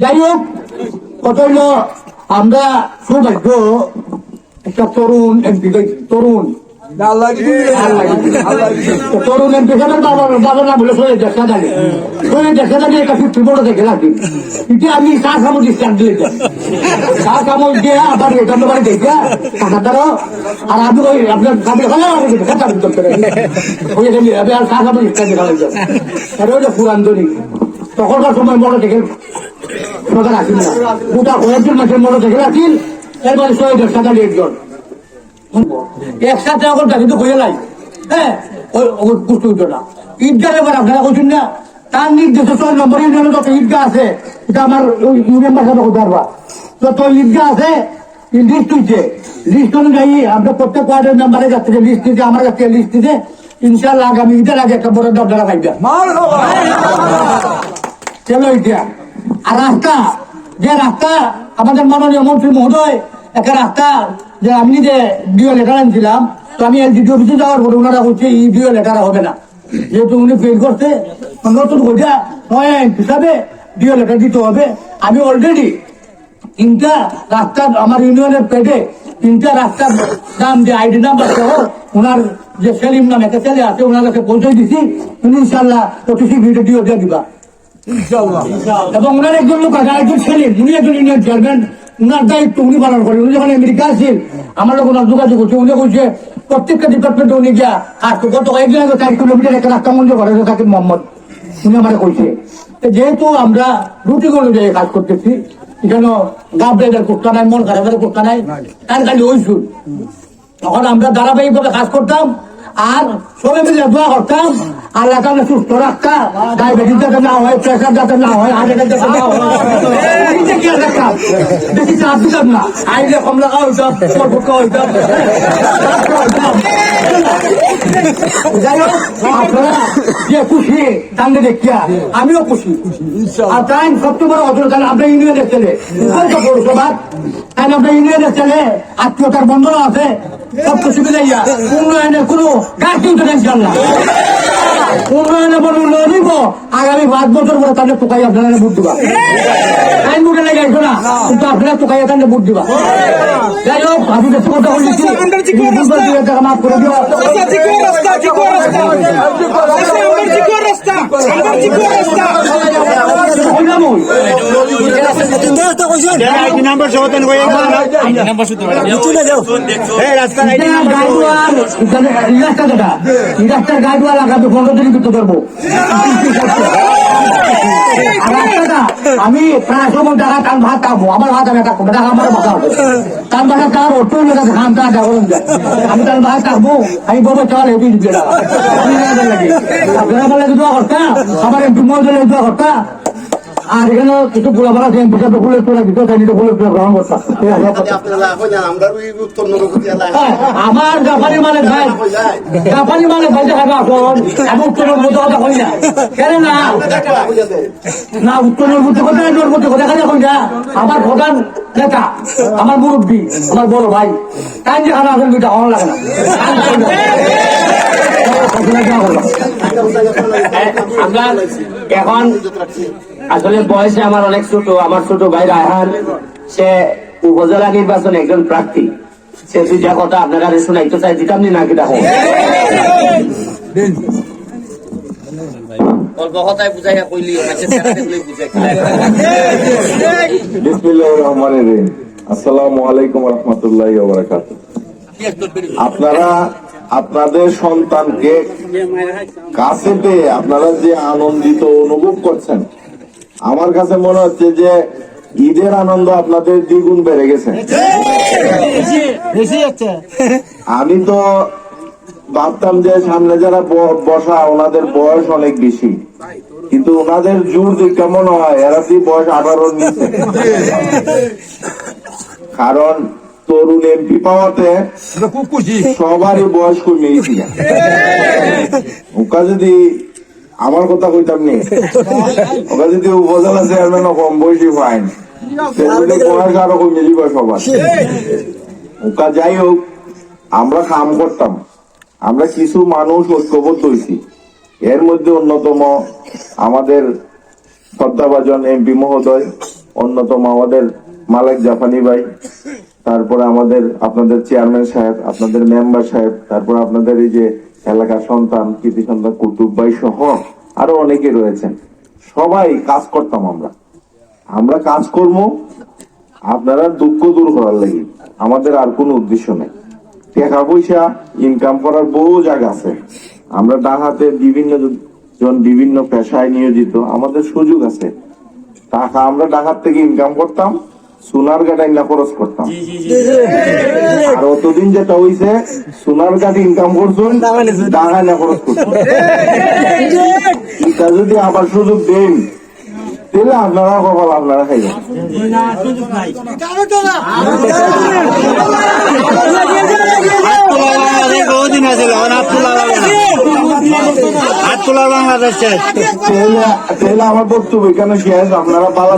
যাই হোক কত হইল আমরা সৌভাগ্য একটা তরুণ এমপি তরুণ। তরুণ এমপি সাহেবের বাবা বাবা না বলে শরীর দেখা একটা ফিফটি বড় লাগবে এটা আমি চা চামচ স্ট্যান্ড দিয়ে যাই চা চামচ দিয়ে আবার এটা বাড়ি দেখে টাকা তারও আর আমি ওই আপনার কাপড় খালে খাতা ওই এখানে আমি আর চা চামচ স্ট্যান্ড দিয়ে খালাই এটা পুরান তখনকার সময় থেকে সরকার আসিল না। গোটা কয়েকজন মাসের মোটর সাইকেল আসিল এরপরে শহীদ একসাথে একজন। একসাথে এখন কিন্তু হয়ে নাই। হ্যাঁ ওই উঠো এবার আপনারা বলছেন না? তার নির্দেশে ছয় নম্বর ইউনিয়নে যত ঈদগাহ আছে, এটা আমার ইউনিয়ন ভাষাটা কোথায় পারবা যত ঈদগাহ আছে লিস্ট হইছে। লিস্ট অনুযায়ী আমরা প্রত্যেক ওয়ার্ডের মেম্বারের কাছ থেকে লিস্ট দিতে আমার কাছ থেকে লিস্ট দিতে ইনশাল্লাহ আগামী ঈদের আগে একটা বড় দরজা পাইবে আর রাস্তা, যে রাস্তা আমাদের মাননীয় মন্ত্রী মহোদয়, একটা রাস্তা যে আমি যে ডিও লেটার আনছিলাম, তো আমি অফিসে যাওয়ার পরে ওনারা বলছে, এই ডিও লেটার হবে না। যেহেতু উনি ফেল করছে নতুন নয় হিসাবে ডিও লেটার দিতে হবে। আমি অলরেডি তিনটা রাস্তা আমার ইউনিয়নের পেটে তিনটা রাস্তার নাম, যে আইডি নাম্বার সহ ওনার যে সেলিম নামে একটা ছেলে আছে ওনার কাছে পৌঁছে দিছি। ইনশাল্লাহ অতি শীঘ্র ডিও দিয়ে দিবা। এবং ওনার একজন লোক আছে, আরেকজন উনি একজন চেয়ারম্যান। উনার দায়িত্ব উনি পালন করেন। উনি যখন আমেরিকা আমার লোক ওনার যোগাযোগ করছে। উনি প্রত্যেকটা ডিপার্টমেন্টে উনি আর গত কয়েকদিন আগে চার কিলোমিটার একটা রাস্তা করে মোহাম্মদ উনি কইছে। যেহেতু আমরা রুটিন অনুযায়ী কাজ করতেছি, যেন গাব বেদের করতে নাই, মন খারাপের করতে নাই, তার খালি ওই সুর। তখন আমরা ধারাবাহিকভাবে কাজ করতাম আর সবাই মিলে দোয়া করতাম, আল্লাহ তাহলে সুস্থ রাখতাম ডায়াবেটিস যাতে না হয় প্রেশার যাতে না হয় বেশি চাপ দিতাম না আইলে কম লাগা হইতাম যে খুশি দেখিয়া আমিও খুশি। আর তাই সবচেয়ে বড় তাহলে আপনার ইউনিয়নের ছেলে। আপনার ইউনিয়নের ছেলে, আত্মীয়তার বন্ধন আছে। সব তো সুবিধা ইয়া উন্নয়নের কোনো গাছ উঠে টেনশন না উন্নয়নে বড় উন্নয়ন দিব আগামী পাঁচ বছর পরে তাহলে তোকাই আপনারা ভোট দিবা আইন বুটে লেগে আইসো না কিন্তু আপনারা তোকাই তাহলে ভোট দিবা যাই হোক আমি বেশি কথা বলেছি মাফ করে দিও আচ্ছা, রাস্তা, রাস্তা। আইডি নাম্বার সহ তেন কই আইডি নাম্বার শুধু চলে যাও এই রাস্তার আইডি নাম্বার রাস্তার গাইডওয়াল আগামী পনেরো দিন কিন্তু করব আর রাস্তাটা আমি প্রায় সময় টাকা টান ভাত খাব আমার ভাত আমি থাকব টাকা আমার ভাত খাওয়ার অটো বলুন আমি ভাত খাব আমি বলব চল এটি দিতে আপনারা বলে দোয়া করতা আমার একটু মজা দোয়া করতা। আর এখানে গ্রহণ আমরা ওই উত্তর নগর হ্যাঁ, আমার জাপানি মানে ভাই জাপানি মানে ভাই দেখা এখন এবং উত্তরের মধ্যে কথা না। কেন না? না উত্তরের কথা না মধ্যে কথা খালি কই না আমার প্রধান নেতা আমার মুরব্বী আমার বড় ভাই। তাই যে খানা আসলে দুইটা হওয়া লাগে না। আমরা এখন আসলে বয়সে আমার অনেক ছোট আমার ছোট ভাই রায়হান সে উপজেলা নির্বাচনে একজন প্রার্থী। সে দুইটা কথা আপনারা শুনাইতে চাই দিতাম নি নাকি দেখো? অল্প কথায় বুঝাইয়া কইলি বুঝাই বিসমিল্লাহির রহমানির রহিম। আসসালামু আলাইকুম রহমতুল্লাহ আপনারা আপনাদের সন্তানকে কাছে পেয়ে আপনারা যে আনন্দিত অনুভব করছেন, আমার কাছে মনে হচ্ছে যে ঈদের আনন্দ আপনাদের দ্বিগুণ বেড়ে গেছে। আমি তো ভাবতাম যে সামনে যারা বসা, ওনাদের বয়স অনেক বেশি। কিন্তু ওনাদের জোর দিক কেমন হয়, এরা বয়স আঠারোর নিচে। কারণ তরুণ এমপি পাওয়াতে সবারই বয়স কমে ওকা যদি আমার কথা কইতাম নি ওকা যদি উপজেলা চেয়ারম্যান কম বয়সী তাহলে বয়স আরও কমে যাবে সবার ওকা যাই হোক আমরা কাম করতাম। আমরা কিছু মানুষ ঐক্যবদ্ধ হয়েছি এর মধ্যে অন্যতম আমাদের শ্রদ্ধাভাজন এমপি মহোদয় অন্যতম আমাদের মালিক জাপানি ভাই তারপরে আমাদের, আপনাদের চেয়ারম্যান সাহেব, আপনাদের মেম্বার সাহেব, তারপর আপনাদের এই যে এলাকার সন্তান, কৃতি সন্তান, কুতুব ভাই সহ আরও অনেকে রয়েছেন। সবাই কাজ করতাম আমরা। আমরা কাজ করব, আপনারা দুঃখ দূর করার লাগি। আমাদের আর কোনো উদ্দেশ্য নেই। টাকা পয়সা ইনকাম করার বহু জায়গা আছে। আমরা ডাহাতে বিভিন্ন জন বিভিন্ন পেশায় নিয়োজিত। আমাদের সুযোগ আছে। টাকা আমরা ডাকাত থেকে ইনকাম করতাম। সোনার গাটা ইনকাম খরচ করতাম। আর অতদিন যেটা হইছে সোনার গাট ইনকাম করছেন ডাকায় না খরচ করতাম এটা যদি আবার সুযোগ দেন তাহলে আপনারা কপাল আপনারা খাইবেন। আমার বক্তব্য কেন শেষ। আপনারা পালা